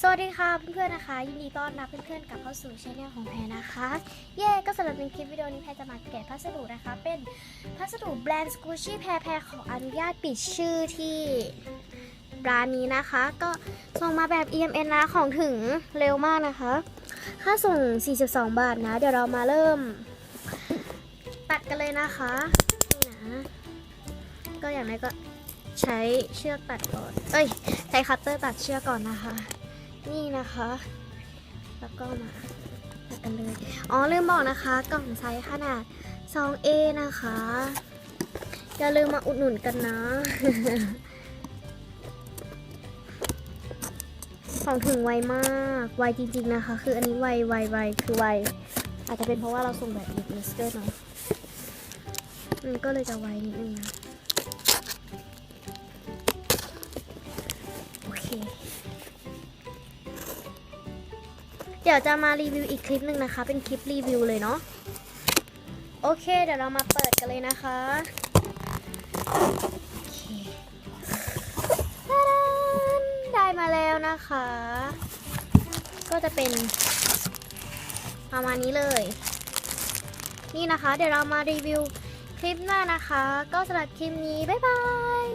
สวัสดีค่ะเพื่อนๆนะคะ ยินดีต้อนรับเพื่อนๆกลับเข้าสู่ช่องของแพรนะคะ เย่ก็สำหรับในคลิปวิดีโอนี้แพรจะมาแกะพัสดุนะคะ เป็นพัสดุแบรนด์สกูชี่แพรแพรขออนุญาตปิดชื่อที่ร้านนี้นะคะ ก็ส่งมาแบบ EMN นะของถึงเร็วมากนะคะ ค่าส่ง 42 บาทนะ เดี๋ยวเรามาเริ่มตัดกันเลยนะคะนี่นะก็อย่างไรก็ใช้เชือกตัดก่อน เอ้ย ใช้คัตเตอร์ตัดเชือกก่อนนะคะ นี่นะคะ แล้วก็มาตัดกันเลย อ๋อลืมบอกนะคะ กล่องไซส์ขนาด 2A นะคะ อย่าลืมมาอุดหนุนกันนะของถึงไวมาก ไวจริง ๆนะคะ คืออันนี้ไวไวไวคือไว อาจจะเป็นเพราะว่าเราส่งแบบอีกเลสเตอร์เนาะมันก็เลยจะไวนิดนึงนะ เดี๋ยวจะมารีวิวอีกคลิปหนึ่งนะคะ เป็นคลิปรีวิวเลยเนาะโอเค เดี๋ยวเรามาเปิดกันเลยนะคะได้มาแล้วนะคะ ก็จะเป็นประมาณนี้เลย นี่นะคะ เดี๋ยวเรามารีวิวคลิปหน้านะคะ ก็สำหรับคลิปนี้ บ๊ายบาย